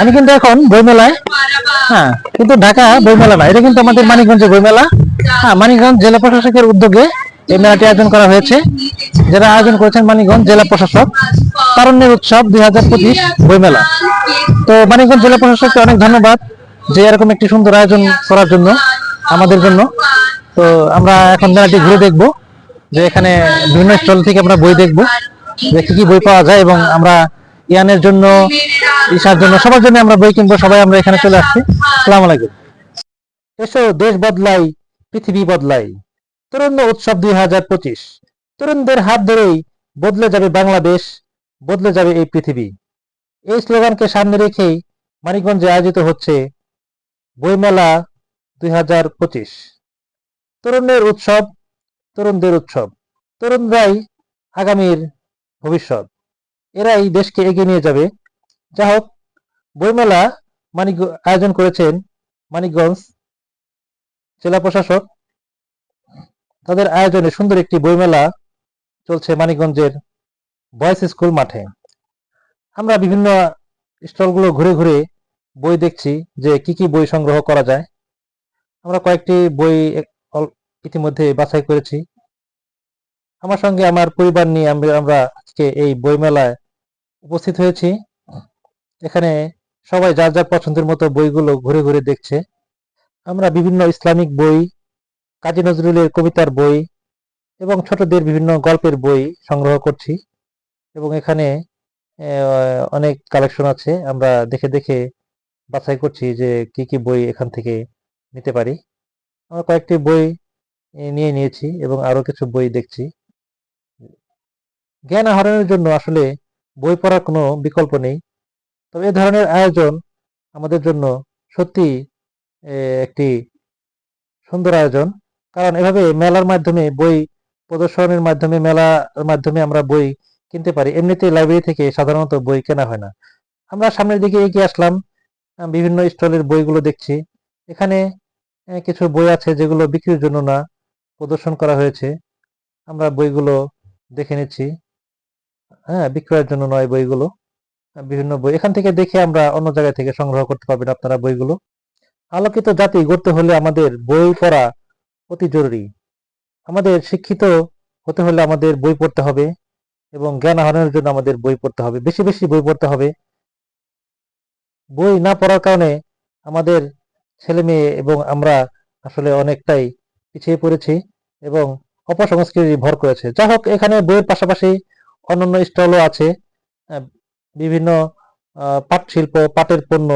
আমি কিন্তু এখন বইমেলায় হ্যাঁ কিন্তু ঢাকা বইমেলা না, এটা কিন্তু আমাদের মানিকগঞ্জের বইমেলা। হ্যাঁ মানিকগঞ্জ জেলা প্রশাসকের উদ্যোগে এই মেলাটি আয়োজন করা হয়েছে। যারা আয়োজন করেছেন মানিকগঞ্জ জেলা প্রশাসক, তারুণ্যের উৎসব দুই হাজার পঁচিশ বইমেলা। তো মানিকগঞ্জ জেলা প্রশাসককে অনেক ধন্যবাদ যে এরকম একটি সুন্দর আয়োজন করার জন্য আমাদের জন্য। তো আমরা এখন মেলাটি ঘুরে দেখব যে এখানে বিভিন্ন স্টল থেকে আমরা বই দেখব যে কি কি বই পাওয়া যায় এবং আমরা ইয়ানের জন্য, ঈশার জন্য, সবার জন্য আমরা বই কিনবো, সবাই আমরা এখানে চলে আসছি। সালাম আলাইকুম। এসো, দেশ বদলাই, পৃথিবী বদলাই। তরুণ উৎসব দুই হাজার পঁচিশ। তরুণদের হাত ধরেই বদলে যাবে বাংলাদেশ, বদলে যাবে এই পৃথিবী। এই স্লোগানকে সামনে রেখেই মানিকগঞ্জে আয়োজিত হচ্ছে বইমেলা দুই হাজার পঁচিশ। তরুণের উৎসব, তরুণদের উৎসব। তরুণরাই আগামীর ভবিষ্যৎ। এরাই দেশকে এগিয়ে নিয়ে যাবে। যা হোক বইমেলা মানিক আয়োজন করেছেন মানিকগঞ্জ জেলা প্রশাসক। তাদের আয়োজনে সুন্দর একটি বইমেলা চলছে মানিকগঞ্জের বয়েজ স্কুল মাঠে। আমরা বিভিন্ন স্টলগুলো ঘুরে ঘুরে বই দেখছি যে কি কি বই সংগ্রহ করা যায়। আমরা কয়েকটি বই ইতিমধ্যে বাছাই করেছি। আমার সঙ্গে আমার পরিবার নিয়ে আমরা আজকে এই বইমেলায় উপস্থিত হয়েছি। এখানে সবাই যার যার পছন্দের মতো বইগুলো ঘুরে ঘুরে দেখছে। আমরা বিভিন্ন ইসলামিক বই, কাজী নজরুলের কবিতার বই এবং ছোটদের বিভিন্ন গল্পের বই সংগ্রহ করছি এবং এখানে অনেক কালেকশন আছে। আমরা দেখে দেখে বাছাই করছি যে কি কি বই এখান থেকে নিতে পারি। আমরা কয়েকটি বই নিয়ে নিয়েছি এবং আরও কিছু বই দেখছি। জ্ঞান আহরণের জন্য আসলে বই পড়ার কোনো বিকল্প নেই। তবে এ ধরনের আয়োজন আমাদের জন্য সত্যি একটি সুন্দর আয়োজন। কারণ এভাবে মেলার মাধ্যমে বই প্রদর্শনের মাধ্যমে, মেলার মাধ্যমে আমরা বই কিনতে পারি। এমনিতে লাইব্রেরি থেকে সাধারণত বই কেনা হয় না। আমরা সামনের দিকে এগিয়ে আসলাম বিভিন্ন স্টলের বইগুলো দেখছি। এখানে কিছু বই আছে যেগুলো বিক্রির জন্য না প্রদর্শন করা হয়েছে। আমরা বইগুলো দেখে নিচ্ছি। হ্যাঁ বিক্রয়ের জন্য নয় বইগুলো। বিভিন্ন বই, এখান থেকে দেখে আমরা অন্য জায়গা থেকে সংগ্রহ করতে পারবেন আপনারা বইগুলো। আলোকিত জাতি গড়তে হলে আমাদের বই পড়া অতি জরুরি। আমাদের শিক্ষিত হতে হলে আমাদের বই পড়তে হবে এবং জ্ঞান আহরণের জন্য আমাদের বই পড়তে হবে। বেশি বেশি বই পড়তে হবে। বই না পড়ার কারণে আমাদের ছেলে মেয়ে এবং আমরা আসলে অনেকটাই পিছিয়ে পড়েছি এবং অপসংস্কৃতি ভর করেছে। যা হোক, এখানে বইয়ের পাশাপাশি অন্যান্য স্টলও আছে বিভিন্ন পাট শিল্প পাটের পণ্য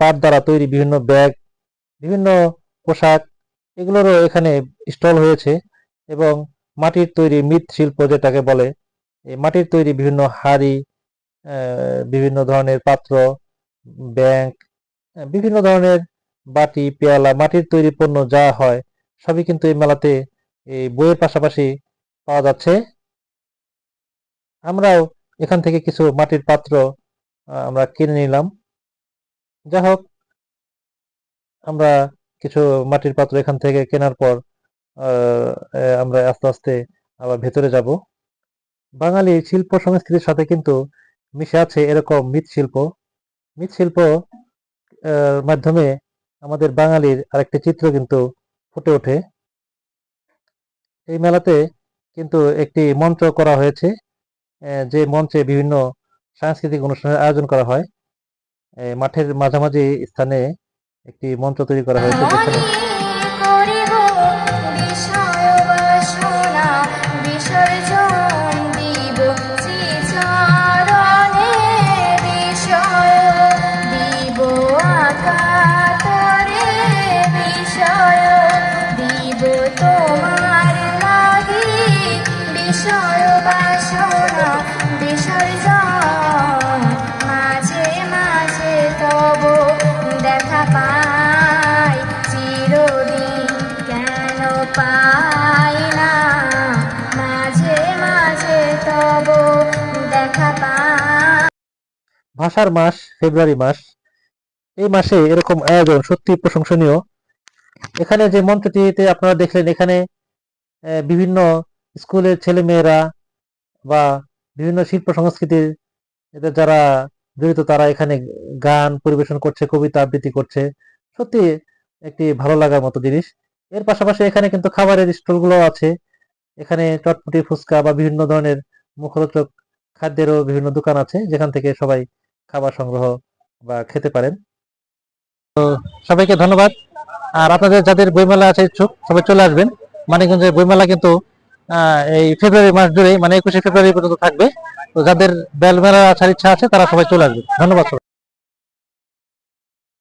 পাট দ্বারা তৈরি বিভিন্ন ব্যাগ, বিভিন্ন পোশাক, এগুলোরও এখানে স্টল হয়েছে এবং মাটির তৈরি মৃৎ শিল্প যেটাকে বলে, এই মাটির তৈরি বিভিন্ন হাড়ি বিভিন্ন ধরনের পাত্র, ব্যাংক বিভিন্ন ধরনের বাটি, পেয়ালা, মাটির তৈরি পণ্য যা হয় সবই কিন্তু এই মেলাতে এই বইয়ের পাশাপাশি পাওয়া যাচ্ছে। আমরাও এখান থেকে কিছু মাটির পাত্র আমরা কিনে নিলাম। যা হোক, আমরা কিছু মাটির পাত্র এখান থেকে কেনার পর আমরা আস্তে আস্তে আবার ভেতরে যাব। বাঙালি শিল্প সংস্কৃতির সাথে কিন্তু মিশে আছে এরকম মৃৎশিল্প মৃৎশিল্প মাধ্যমে আমাদের বাঙালির আরেকটি চিত্র কিন্তু ফুটে ওঠে। এই মেলাতে কিন্তু একটি মঞ্চ করা হয়েছে। যে মঞ্চে বিভিন্ন সাংস্কৃতিক অনুষ্ঠানের আয়োজন করা হয় মাঠের মাঝামাঝি স্থানে একটি মঞ্চ তৈরি করা হয়েছে যেখানে ভাষার মাস, ফেব্রুয়ারি মাস, এই মাসে এরকম আয়োজন সত্যি প্রশংসনীয়। এখানে যে মঞ্চটিতে আপনারা দেখলেন, এখানে বিভিন্ন স্কুলের ছেলে মেয়েরা বা বিভিন্ন শিল্প সংস্কৃতির যারা জড়িত, তারা এখানে গান পরিবেশন করছে, কবিতা আবৃত্তি করছে। সত্যি একটি ভালো লাগার মতো জিনিস। এর পাশাপাশি এখানে কিন্তু খাবারের স্টলগুলো আছে। এখানে চটপটি, ফুচকা বা বিভিন্ন ধরনের মুখরোচক খাদ্যেরও বিভিন্ন দোকান আছে, যেখান থেকে সবাই খাবার সংগ্রহ বা খেতে পারেন। তো সবাইকে ধন্যবাদ। আর আপনাদের যাদের বইমেলা আছে ইচ্ছুক সবাই চলে আসবেন। মানিকগঞ্জের বইমেলা কিন্তু এই ফেব্রুয়ারি মাস জুড়ে মানে একুশে ফেব্রুয়ারি পর্যন্ত থাকবে। তো যাদের বেলমেলা আসার ইচ্ছা আছে, তারা সবাই চলে আসবেন। ধন্যবাদ।